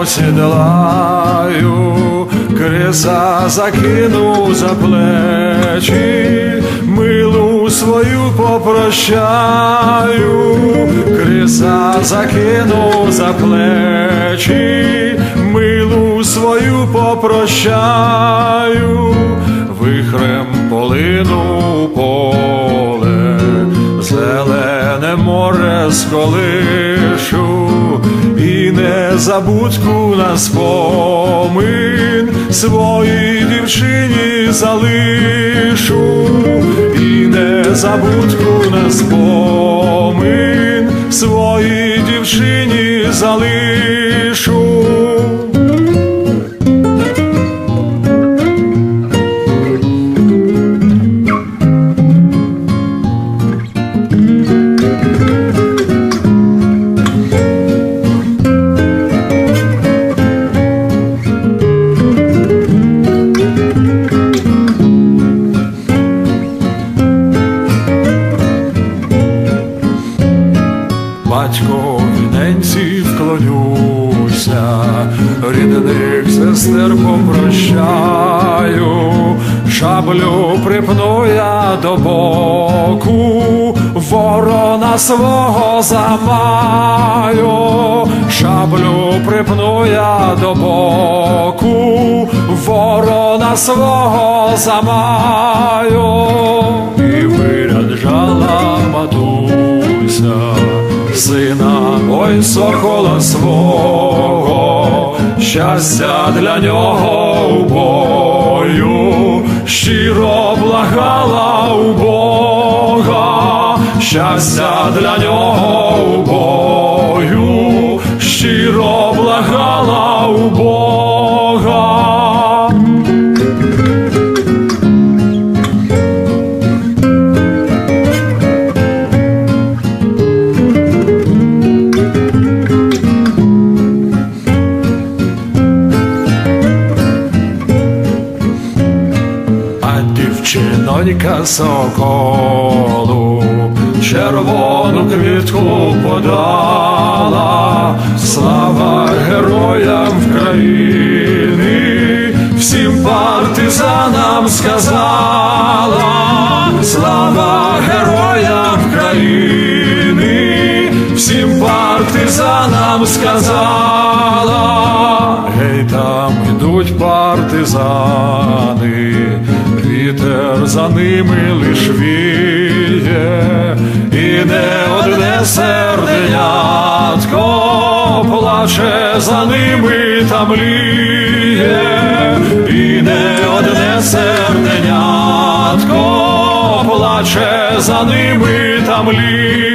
осідлаю, креса закину за плечі, милу свою попрощаю, креса закину за плечі, милу свою попрощаю, вихрем полину поле, зелене море сколишу і незабудку на спомин своїй дівчині залишу, і не незабудку на спомин своїй дівчині залишу. Батько ненці вклонюся, рідних сестер попрощаю, шаблю припну я до боку, ворона свого замаю, шаблю припну я до боку, ворона свого замаю, щастя для нього у бою, щиро благала у Бога, щастя для нього у бою, щиро А дівчинонька соколу червону квітку подала, слава героям України, всім партизанам сказала, слава героям України, всім партизанам сказала, гей, там ідуть партизани, вітер за ними лиш віє, і не одне серденятко плаче за ними та мліє, і не одне серденятко плаче за ними та мліє.